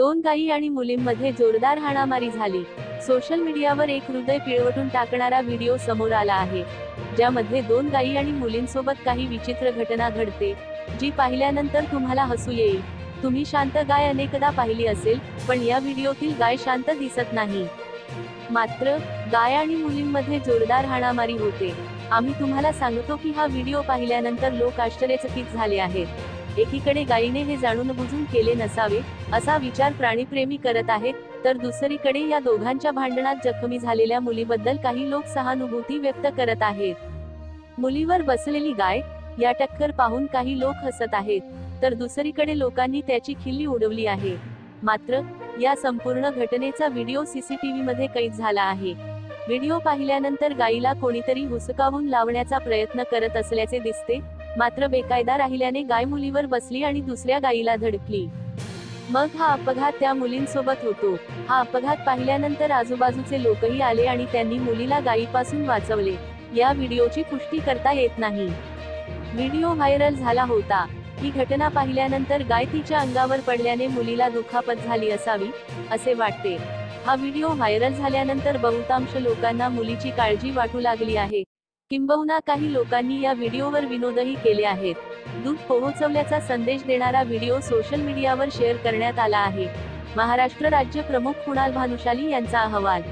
दोन गायी आणि मुलींमध्ये जोरदार हाणामारी झाली. सोशल मीडियावर एक हृदय पिळवटून टाकणारा व्हिडिओ समोर आला आहे. ज्यामध्ये दोन गायी आणि मुलींसोबत काही विचित्र घटना घडते जी पाहिल्यानंतर तुम्हाला हसू येईल. तुम्ही शांत गाय अनेकदा पाहिली असेल पण या व्हिडिओतील गाय शांत दिसत नाही. मात्र गाय आणि मुलींमध्ये जोरदार हाणामारी होते. आम्ही तुम्हाला सांगतो की हा व्हिडिओ पाहिल्यानंतर लोक आश्चर्यचकित झाले आहेत. एकीकडे गायीने हे जाणून बुजून केले नसावे असा विचार प्राणीप्रेमी करत आहेत तर दुसरीकडे या दोघांच्या भांडणात जखमी झालेल्या मुलीबद्दल काही लोक सहानुभूती व्यक्त करत आहेत. मुलीवर बसलेली गाय या टक्कर पाहून काही लोक हसत आहेत तर दुसरीकडे लोकांनी त्याची खिल्ली उडवली आहे. मात्र या संपूर्ण घटनेचा व्हिडिओ सीसीटीव्ही मध्ये कैद झाला आहे. व्हिडिओ पाहिल्यानंतर गायीला कोणीतरी हुसकावून लावण्याचा प्रयत्न करत असल्याचे दिसते मात्र बेकायदा राहिल्याने गाय मुलीवर बसली आणि दुसऱ्या गायीला धडकली. मग हा अपघात त्या मुलींसोबत होतो. हा अपघात पाहिल्यानंतर आजूबाजूचे लोकही आले आणि त्यांनी मुलीला गायीपासून वाचवले. या व्हिडिओची पुष्टी करता येत नाही. व्हिडिओ व्हायरल झाला होता. ही घटना पाहिल्यानंतर गाय तिच्या अंगावर पडल्याने मुलीला दुखापत झाली असावी असे वाटते. हा व्हिडिओ व्हायरल झाल्यानंतर बहुतांश लोकांना मुलीची काळजी वाटू लागली आहे. किंबहुना काही लोकांनी या व्हिडिओवर विनोदही केले आहेत. दूध पोहोचवल्याचा संदेश देणारा व्हिडिओ सोशल मीडियावर शेअर करण्यात आला आहे. महाराष्ट्र राज्य प्रमुख कुणाल भानुशाली यांचा अहवाल